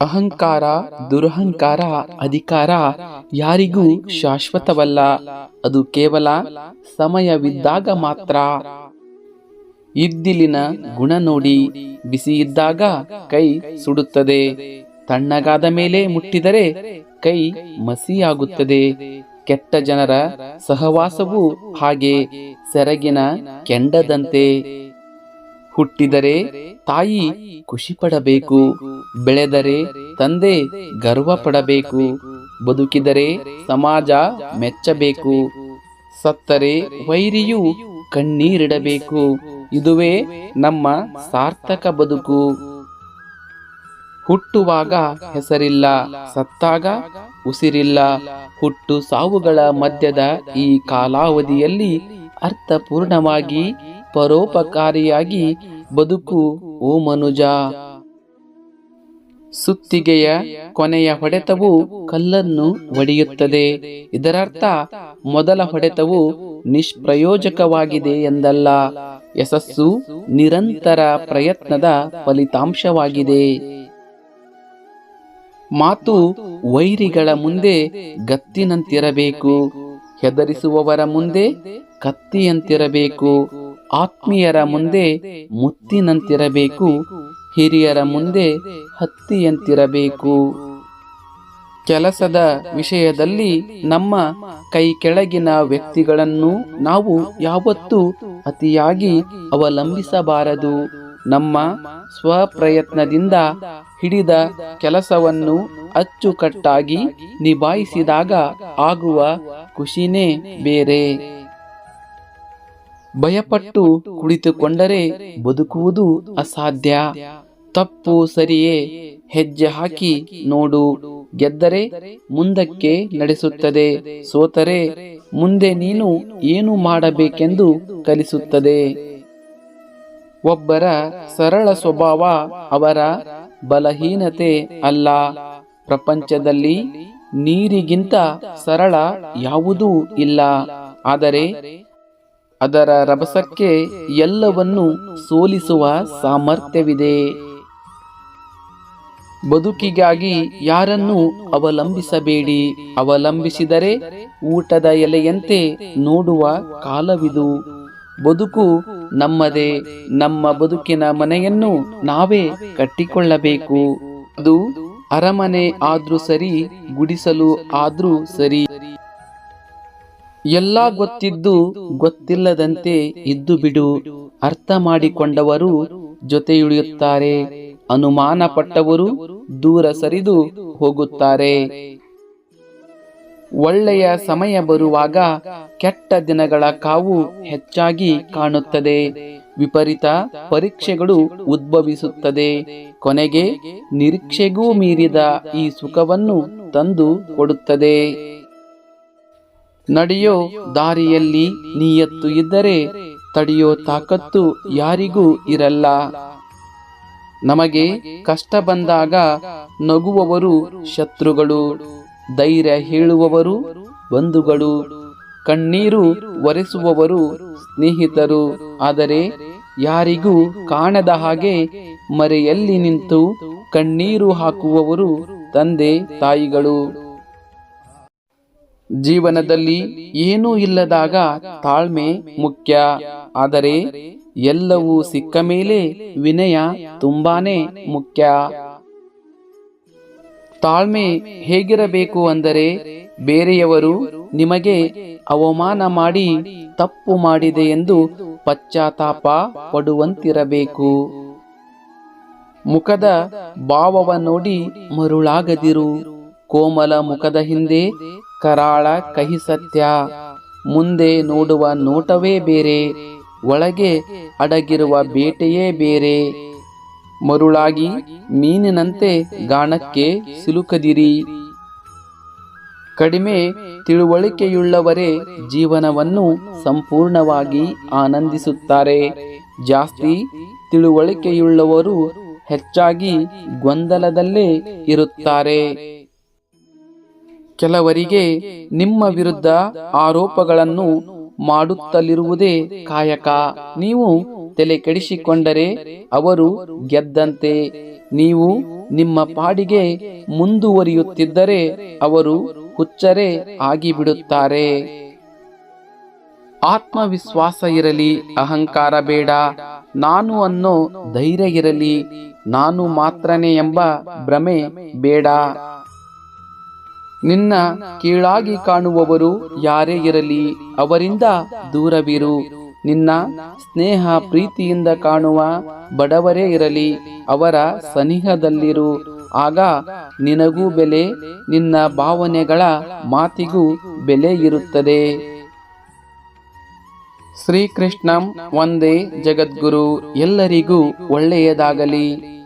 ಅಹಂಕಾರ, ದುರಹಂಕಾರ, ಅಧಿಕಾರ ಯಾರಿಗೂ ಶಾಶ್ವತವಲ್ಲ. ಅದು ಕೇವಲ ಸಮಯವಿದ್ದಾಗ ಮಾತ್ರ. ಇದ್ದಿಲಿನ ಗುಣ ನೋಡಿ ಬಿಸಿ ಇದ್ದಾಗ ಕೈ ಸುಡುತ್ತದೆ. ತಣ್ಣಗಾದ ಮೇಲೆ ಮುಟ್ಟಿದರೆ ಕೈ ಮಸಿಯಾಗುತ್ತದೆ. ಕೆಟ್ಟ ಜನರ ಸಹವಾಸವು ಹಾಗೆ. ಸೆರಗಿನ ಕೆಂಡದಂತೆ ಹುಟ್ಟಿದರೆ ತಾಯಿ ಖುಷಿ ಪಡಬೇಕು ಬೆಳೆದರೆ ತಂದೆ ಗರ್ವ ಪಡಬೇಕು ಬದುಕಿದರೆ ಸಮಾಜ ಮೆಚ್ಚಬೇಕು, ಸತ್ತರೆ ವೈರಿಯು ಕಣ್ಣೀರಿಡಬೇಕು, ಇದುವೇ ನಮ್ಮ ಸಾರ್ಥಕ ಬದುಕು. ಹುಟ್ಟುವಾಗ ಹೆಸರಿಲ್ಲ, ಸತ್ತಾಗ ಉಸಿರಿಲ್ಲ, ಹುಟ್ಟು ಸಾವುಗಳ ಮಧ್ಯದ ಈ ಕಾಲಾವಧಿಯಲ್ಲಿ ಅರ್ಥಪೂರ್ಣವಾಗಿ ಪರೋಪಕಾರಿಯಾಗಿ ಬದುಕು, ಓ ಮನುಜ. ಸುತ್ತಿಗೆಯ ಕೊನೆಯ ಹೊಡೆತವು ಕಲ್ಲನ್ನು ಒಡೆಯುತ್ತದೆ. ಇದರರ್ಥ, ಮೊದಲ ಹೊಡೆತವು ನಿಷ್ಪ್ರಯೋಜಕವಾಗಿದೆ ಎಂದಲ್ಲ. ಯಶಸ್ಸು ನಿರಂತರ ಪ್ರಯತ್ನದ ಫಲಿತಾಂಶವಾಗಿದೆ. ಮಾತು ವೈರಿಗಳ ಮುಂದೆ ಗತ್ತಿನಂತಿರಬೇಕು. ಹೆದರಿಸುವವರ ಮುಂದೆ ಕತ್ತಿಯಂತಿರಬೇಕು. ಆತ್ಮೀಯರ ಮುಂದೆ ಮುತ್ತಿನಂತಿರಬೇಕು ಹಿರಿಯರ ಮುಂದೆ ಹತ್ತಿಯಂತಿರಬೇಕು. ಕೆಲಸದ ವಿಷಯದಲ್ಲಿ ನಮ್ಮ ಕೈ ಕೆಳಗಿನ ವ್ಯಕ್ತಿಗಳನ್ನು ನಾವು ಯಾವತ್ತೂ ಅತಿಯಾಗಿ ಅವಲಂಬಿಸಬಾರದು. ನಮ್ಮ ಸ್ವಪ್ರಯತ್ನದಿಂದ ಹಿಡಿದ ಕೆಲಸವನ್ನು ಅಚ್ಚುಕಟ್ಟಾಗಿ ನಿಭಾಯಿಸಿದಾಗ ಆಗುವ ಖುಷಿನೇ ಬೇರೆ. ಭಯಪಟ್ಟು ಕುಳಿತುಕೊಂಡರೆ ಬದುಕುವುದು ಅಸಾಧ್ಯ. ತಪ್ಪು ಸರಿಯೇ, ಹೆಜ್ಜೆ ಹಾಕಿ ನೋಡು. ಗೆದ್ದರೆ ಮುಂದಕ್ಕೆ ನಡೆಸುತ್ತದೆ. ಸೋತರೆ ಮುಂದೆ ನೀನು ಏನು ಮಾಡಬೇಕೆಂದು ಕಲಿಸುತ್ತದೆ. ಒಬ್ಬರ ಸರಳ ಸ್ವಭಾವ ಅವರ ಬಲಹೀನತೆ ಅಲ್ಲ. ಪ್ರಪಂಚದಲ್ಲಿ ನೀರಿಗಿಂತ ಸರಳ ಯಾವುದೂ ಇಲ್ಲ. ಆದರೆ ಅದರ ರಭಸಕ್ಕೆ ಎಲ್ಲವನ್ನು ಸೋಲಿಸುವ ಸಾಮರ್ಥ್ಯವಿದೆ. ಬದುಕಿಗಾಗಿ ಯಾರನ್ನು ಅವಲಂಬಿಸಬೇಡಿ. ಅವಲಂಬಿಸಿದರೆ ಊಟದ ಎಲೆಯಂತೆ ನೋಡುವ ಕಾಲವಿದು. ಬದುಕು ನಮ್ಮದೇ. ನಮ್ಮ ಬದುಕಿನ ಮನೆಯನ್ನು ನಾವೇ ಕಟ್ಟಿಕೊಳ್ಳಬೇಕು. ಅದು ಅರಮನೆ ಆದ್ರೂ ಸರಿ, ಗುಡಿಸಲು ಆದ್ರೂ ಸರಿ. ಎಲ್ಲ ಗೊತ್ತಿದ್ದು ಗೊತ್ತಿಲ್ಲದಂತೆ ಇದ್ದು ಬಿಡು. ಅರ್ಥ ಮಾಡಿಕೊಂಡವರು ಜೊತೆಯುಳಿಯುತ್ತಾರೆ. ಅನುಮಾನ ಪಟ್ಟವರು ದೂರ ಸರಿದು ಹೋಗುತ್ತಾರೆ. ಒಳ್ಳೆಯ ಸಮಯ ಬರುವಾಗ ಕೆಟ್ಟ ದಿನಗಳ ಕಾವು ಹೆಚ್ಚಾಗಿ ಕಾಣುತ್ತದೆ. ವಿಪರೀತ ಪರೀಕ್ಷೆಗಳು ಉದ್ಭವಿಸುತ್ತದೆ. ಕೊನೆಗೆ ನಿರೀಕ್ಷೆಗೂ ಮೀರಿದ ಈ ಸುಖವನ್ನು ತಂದು ಕೊಡುತ್ತದೆ. ನಡೆಯೋ ದಾರಿಯಲ್ಲಿ ನೀಯತ್ತು ಇದ್ದರೆ ತಡೆಯೋ ತಾಕತ್ತು ಯಾರಿಗೂ ಇರಲ್ಲ. ನಮಗೆ ಕಷ್ಟ ಬಂದಾಗ ನಗುವವರು ಶತ್ರುಗಳು, ಧೈರ್ಯ ಹೇಳುವವರು ಬಂಧುಗಳು, ಕಣ್ಣೀರು ಒರೆಸುವವರು ಸ್ನೇಹಿತರು. ಆದರೆ ಯಾರಿಗೂ ಕಾಣದ ಹಾಗೆ ಮರೆಯಲ್ಲಿ ನಿಂತು ಕಣ್ಣೀರು ಹಾಕುವವರು ತಂದೆ ತಾಯಿಗಳು. ಜೀವನದಲ್ಲಿ ಏನೂ ಇಲ್ಲದಾಗ ತಾಳ್ಮೆ ಮುಖ್ಯ. ಆದರೆ ಎಲ್ಲವೂ ಸಿಕ್ಕ ಮೇಲೆ ವಿನಯ ತುಂಬಾನೇ ಮುಖ್ಯ. ತಾಳ್ಮೆ ಹೇಗಿರಬೇಕು ಅಂದರೆ ಬೇರೆಯವರು ನಿಮಗೆ ಅವಮಾನ ಮಾಡಿ ತಪ್ಪು ಮಾಡಿದೆ ಎಂದು ಪಶ್ಚಾತ್ತಾಪ ಪಡುವಂತಿರಬೇಕು. ಮುಖದ ಭಾವವ ನೋಡಿ ಮರುಳಾಗದಿರು. ಕೋಮಲ ಮುಖದ ಹಿಂದೆ ಕರಾಳ ಕಹಿ ಸತ್ಯ. ಮುಂದೆ ನೋಡುವ ನೋಟವೇ ಬೇರೆ, ಒಳಗೆ ಅಡಗಿರುವ ಬೇಟೆಯೇ ಬೇರೆ. ಮರುಳಾಗಿ ಮೀನಿನಂತೆ ಗಾಣಕ್ಕೆ ಸಿಲುಕದಿರಿ. ಕಡಿಮೆ ತಿಳುವಳಿಕೆಯುಳ್ಳವರೇ ಜೀವನವನ್ನು ಸಂಪೂರ್ಣವಾಗಿ ಆನಂದಿಸುತ್ತಾರೆ. ಜಾಸ್ತಿ ತಿಳುವಳಿಕೆಯುಳ್ಳವರು ಹೆಚ್ಚಾಗಿ ಗೊಂದಲದಲ್ಲೇ ಇರುತ್ತಾರೆ. ಕೆಲವರಿಗೆ ನಿಮ್ಮ ವಿರುದ್ಧ ಆರೋಪಗಳನ್ನು ಮಾಡುತ್ತಲಿರುವುದೇ ಕಾಯಕ. ನೀವು ತಲೆ ಕೆಡಿಸಿಕೊಂಡರೆ ಅವರು ಗೆದ್ದಂತೆ. ನೀವು ನಿಮ್ಮ ಪಾಡಿಗೆ ಮುಂದುವರಿಯುತ್ತಿದ್ದರೆ ಅವರು ಹುಚ್ಚರೆ ಆಗಿಬಿಡುತ್ತಾರೆ. ಆತ್ಮವಿಶ್ವಾಸ ಇರಲಿ, ಅಹಂಕಾರ ಬೇಡ. ನಾನು ಅನ್ನೋ ಧೈರ್ಯ ಇರಲಿ, ನಾನು ಮಾತ್ರನೇ ಎಂಬ ಭ್ರಮೆ ಬೇಡ. ನಿನ್ನ ಕೀಳಾಗಿ ಕಾಣುವವರು ಯಾರೇ ಇರಲಿ, ಅವರಿಂದ ದೂರವಿರು. ನಿನ್ನ ಸ್ನೇಹ ಪ್ರೀತಿಯಿಂದ ಕಾಣುವ ಬಡವರೇ ಇರಲಿ, ಅವರ ಸನಿಹದಲ್ಲಿರು. ಆಗ ನಿನಗೂ ಬೆಲೆ, ನಿನ್ನ ಭಾವನೆಗಳ ಮಾತಿಗೂ ಬೆಲೆ ಇರುತ್ತದೆ. ಶ್ರೀಕೃಷ್ಣಂ ಒಂದೇ ಜಗದ್ಗುರು, ಎಲ್ಲರಿಗೂ ಒಳ್ಳೆಯದಾಗಲಿ.